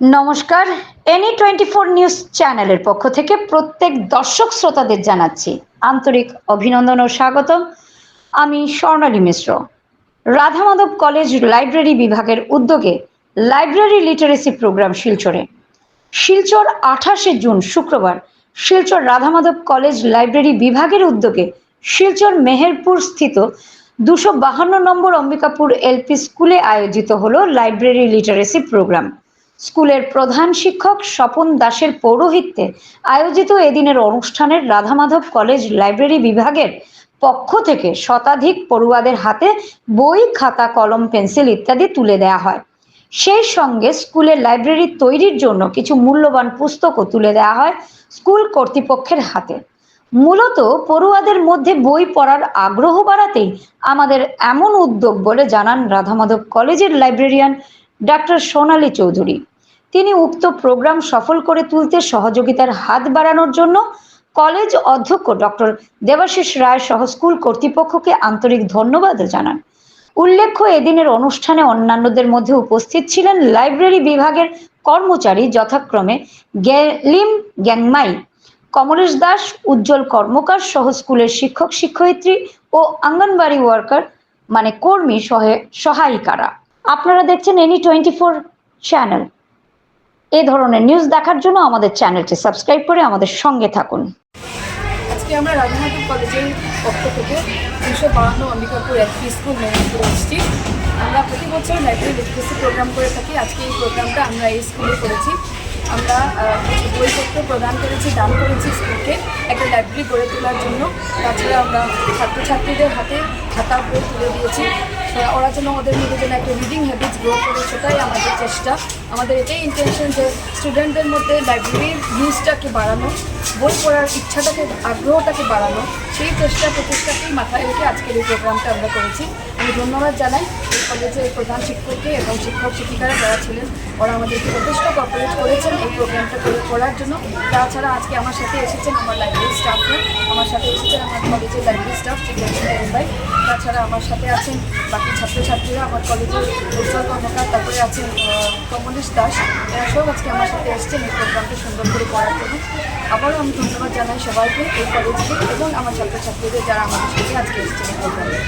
নমস্কার any twenty four news চ্যানেলের পক্ষ থেকে প্রত্যেক দর্শক শ্রোতাদের জানাচ্ছি আন্তরিক অভিনন্দন ও স্বাগতম। আমি স্বর্ণালী মিশ্র। রাধা মাধব কলেজ লাইব্রেরি বিভাগের উদ্যোগে লাইব্রেরি লিটারেসি প্রোগ্রাম শিলচরে। শিলচর আঠাশে জুন শুক্রবার শিলচর রাধামাধব কলেজ লাইব্রেরি বিভাগের উদ্যোগে শিলচর মেহেরপুর স্থিত দুশো বাহান্ন নম্বর অম্বিকাপুর এলপি স্কুলে আয়োজিত হলো লাইব্রেরি লিটারেসি প্রোগ্রাম। স্কুলের প্রধান শিক্ষক স্বপন দাসের পৌরোহিত্যে আয়োজিত এদিনের অনুষ্ঠানের রাধামাধব কলেজ লাইব্রেরি বিভাগের পক্ষ থেকে শতাধিক পড়ুয়াদের হাতে বই, খাতা, কলম, পেন্সিল ইত্যাদি তুলে দেওয়া হয়। সেই সঙ্গে স্কুলের লাইব্রেরি তৈরির জন্য কিছু মূল্যবান পুস্তকও তুলে দেওয়া হয় স্কুল কর্তৃপক্ষের হাতে। মূলত পড়ুয়াদের মধ্যে বই পড়ার আগ্রহ বাড়াতেই আমাদের এমন উদ্যোগ বলে জানান রাধামাধব কলেজের লাইব্রেরিয়ান ডাক্তার সোনালী চৌধুরী। তিনি উক্ত প্রোগ্রাম সফল করে তুলতে সহযোগিতার হাত বাড়ানোর জন্য কলেজ অধ্যক্ষ ডক্টর দেবাশিস রায় সহ স্কুল কর্তৃপক্ষকে আন্তরিক ধন্যবাদ জানান। উল্লেখ্য, এদিনের অনুষ্ঠানে অন্যান্যদের মধ্যে উপস্থিত ছিলেন লাইব্রেরি বিভাগের কর্মচারী যথাক্রমে গেলিম গ্যাংমাই, কমলেশ দাস, উজ্জ্বল কর্মকার সহ স্কুলের শিক্ষক শিক্ষয়িত্রী ও আঙ্গনবাড়ি ওয়ার্কার মানে কর্মী সহে সহায়িকারা। আপনারা দেখছেন এনি টোয়েন্টি ফোর চ্যানেল। এ ধরনের নিউজ দেখার জন্য আমাদের চ্যানেলটি সাবস্ক্রাইব করে আমাদের সঙ্গে থাকুন। আজকে আমরা রাধানাথ কলেজের পক্ষ থেকে দুশো বাহান্ন অম্বিকাপুর একটি স্কুল মেদিনীপুরে এসেছি আমরা প্রতি বছর লাইব্রেরি লিটারেসি প্রোগ্রাম করে থাকি। আজকে এই প্রোগ্রামটা আমরা এই স্কুলে করেছি। আমরা বইপত্র প্রদান করেছি, দান করেছি স্কুলকে, একটা লাইব্রেরি গড়ে তোলার জন্য। তাছাড়া আমরা ছাত্রছাত্রীদের হাতে খাতা বই তুলে দিয়েছি। ওরা যেন ওদের মধ্যে যেন একটা রিডিং হ্যাবিটস গ্রো করে, সেটাই আমাদের চেষ্টা। আমাদের এটাই ইন্টেনশন যে স্টুডেন্টদের মধ্যে লাইব্রেরির নিউজটাকে বাড়ানো, বই পড়ার ইচ্ছাটাকে, আগ্রহটাকে বাড়ানো, সেই চেষ্টা, প্রচেষ্টাকেই মাথায় রেখে আজকের এই প্রোগ্রামটা আমরা করেছি। আমি ধন্যবাদ জানাই কলেজের প্রধান শিক্ষককে এবং শিক্ষক, শিক্ষিকারা যারা ছিলেন, ওরা আমাদেরকে যথেষ্ট কপারেট করেছেন এই প্রোগ্রামটা করার জন্য। তাছাড়া আজকে আমার সাথে এসেছেন আমার লাইব্রেরি স্টাফরা সাথে এসেছেন আমার কলেজের লাইব্রেরি স্টাফ চিকিৎসা ভাই। তাছাড়া আমার সাথে আছেন বাকি ছাত্রছাত্রীরা, আমার কলেজের উজ্জ্বল কর্মকার, তারপরে আছেন কমলেশ দাস। এরা সব আজকে আমার সাথে এসেছেন এই প্রোগ্রামটা সুন্দর করে করার জন্য। আবারও আমি ধন্যবাদ জানাই সবাইকে এই কলেজকে এবং আমার ছাত্রছাত্রীদের যারা আমাদের সাথে আজকে এসেছেন এই প্রোগ্রামে